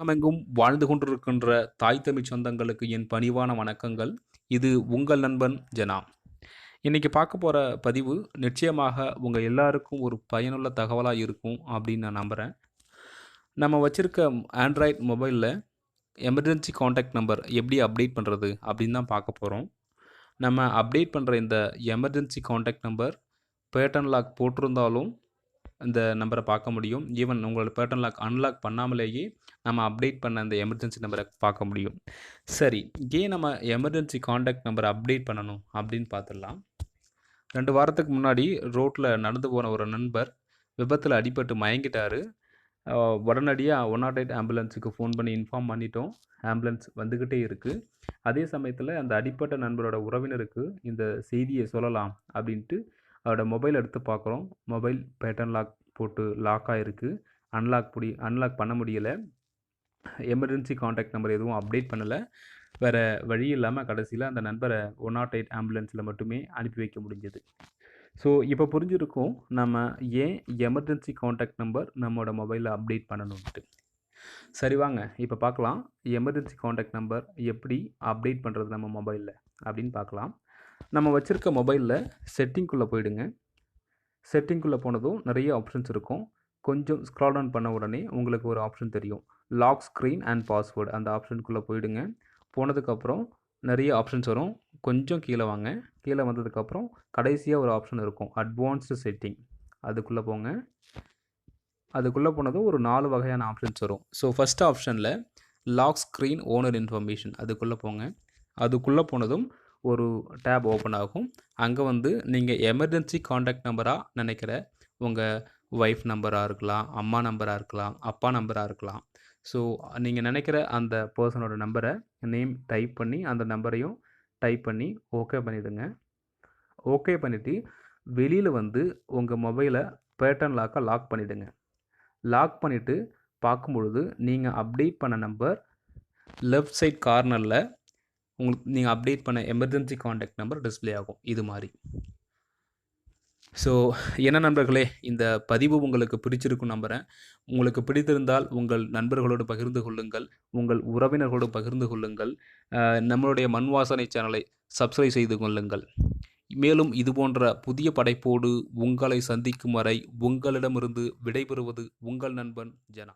உலகமெங்கும் வாழ்ந்து கொண்டிருக்கின்ற தாய் தமிழ் சொந்தங்களுக்கு என் பணிவான வணக்கங்கள். இது உங்கள் நண்பன் ஜனா. இன்றைக்கி பார்க்க போகிற பதிவு நிச்சயமாக உங்கள் எல்லாருக்கும் ஒரு பயனுள்ள தகவலாக இருக்கும் அப்படின்னு நான் நம்புகிறேன் நம்ம வச்சுருக்க ஆண்ட்ராய்ட் மொபைலில் எமர்ஜென்சி காண்டாக்ட் நம்பர் எப்படி அப்டேட் பண்ணுறது அப்படின்னு தான் பார்க்க போகிறோம் நம்ம அப்டேட் பண்ணுற இந்த emergency contact number pattern lock போட்டிருந்தாலும் இந்த நம்பரை பார்க்க முடியும். ஈவன் உங்களோட பேட்டன் லாக் அன்லாக் பண்ணாமலேயே நம்ம அப்டேட் பண்ண அந்த எமர்ஜென்சி நம்பரை பார்க்க முடியும். சரி ஏன் நம்ம எமர்ஜென்சி காண்டாக்ட் நம்பரை அப்டேட் பண்ணணும் அப்படின்னு பார்த்துடலாம். ரெண்டு வாரத்துக்கு முன்னாடி ரோட்டில் நடந்து போன ஒரு நண்பர் விபத்தில் அடிபட்டு மயங்கிட்டார். உடனடியாக ஒன் நாட் எயிட் ஆம்புலன்ஸுக்கு ஃபோன் பண்ணி இன்ஃபார்ம் பண்ணிட்டோம். ஆம்புலன்ஸ் வந்துக்கிட்டே இருக்குது அதே சமயத்தில் அந்த அடிப்பட்ட நண்பரோட உறவினருக்கு இந்த செய்தியை சொல்லலாம் அப்படின்ட்டு அதோடய மொபைல் எடுத்து பார்க்குறோம் மொபைல் பேட்டர்ன் லாக் போட்டு லாக் ஆகிருக்கு அன்லாக் முடி அன்லாக் பண்ண முடியலை. எமர்ஜென்சி காண்டாக்ட் நம்பர் எதுவும் அப்டேட் பண்ணலை. வேறு வழி இல்லாமல் கடைசியில் அந்த நண்பரை ஒன் நாட் எயிட் ஆம்புலன்ஸில் மட்டுமே அனுப்பி வைக்க முடிஞ்சது. ஸோ இப்போ புரிஞ்சிருக்கும் நம்ம ஏன் எமர்ஜென்சி காண்டாக்ட் நம்பர் நம்மளோட மொபைலில் அப்டேட் பண்ணணுன்ட்டு சரி வாங்க இப்போ பார்க்கலாம் எமர்ஜென்சி காண்டாக்ட் நம்பர் எப்படி அப்டேட் பண்ணுறது நம்ம மொபைலில் அப்படின்னு பார்க்கலாம் நம்ம வச்சுருக்க மொபைலில் செட்டிங்குள்ளே போயிடுங்க. செட்டிங்குள்ளே போனதும் நிறைய ஆப்ஷன்ஸ் இருக்கும். கொஞ்சம் ஸ்க்ரால் டவுன் பண்ண உடனே உங்களுக்கு ஒரு ஆப்ஷன் தெரியும். லாக் ஸ்க்ரீன் அண்ட் பாஸ்வேர்டு அந்த ஆப்ஷனுக்குள்ளே போயிடுங்க. போனதுக்கப்புறம் நிறைய ஆப்ஷன்ஸ் வரும். கொஞ்சம் கீழே வாங்க. கீழே வந்ததுக்கப்புறம் கடைசியாக ஒரு ஆப்ஷன் இருக்கும். அட்வான்ஸ்டு செட்டிங் அதுக்குள்ளே போங்க. அதுக்குள்ளே போனதும் ஒரு நாலு வகையான ஆப்ஷன்ஸ் வரும். ஸோ ஃபஸ்ட் ஆப்ஷனில் லாக் ஸ்க்ரீன் ஓனர் இன்ஃபர்மேஷன் அதுக்குள்ளே போங்க. அதுக்குள்ளே போனதும் ஒரு டேப் ஓப்பன் ஆகும். அங்கே வந்து நீங்கள் எமர்ஜென்சி காண்டாக்ட் நம்பராக நினைக்கிற உங்கள் ஒய்ஃப் நம்பராக இருக்கலாம் அம்மா நம்பராக இருக்கலாம் அப்பா நம்பராக இருக்கலாம். ஸோ நீங்கள் நினைக்கிற அந்த பர்சனோட நம்பரை நேம் டைப் பண்ணி அந்த நம்பரையும் டைப் பண்ணி ஓகே பண்ணிவிடுங்க ஓகே பண்ணிவிட்டு வெளியில் வந்து உங்கள் மொபைலை பேட்டர்ன் லாக்கை லாக் பண்ணிவிடுங்க லாக் பண்ணிவிட்டு பார்க்கும்பொழுது நீங்கள் அப்டேட் பண்ண நம்பர் லெஃப்ட் சைட் கார்னரில் உங்களுக்கு நீங்கள் அப்டேட் பண்ண எமர்ஜென்சி காண்டாக்ட் நம்பர் டிஸ்ப்ளே ஆகும். இது மாதிரி. ஸோ என்ன நண்பர்களே இந்த பதிவு உங்களுக்கு பிடிச்சிருக்கும் நம்புகிறேன் உங்களுக்கு பிடித்திருந்தால் உங்கள் நண்பர்களோடு பகிர்ந்து கொள்ளுங்கள். உங்கள் உறவினர்களோடு பகிர்ந்து கொள்ளுங்கள். நம்மளுடைய மண் வாசனை சேனலை சப்ஸ்கிரைப் செய்து கொள்ளுங்கள். மேலும் இது போன்ற புதிய படைப்போடு உங்களை சந்திக்கும் வரை உங்களிடமிருந்து விடைபெறுவது உங்கள் நண்பன் ஜனா.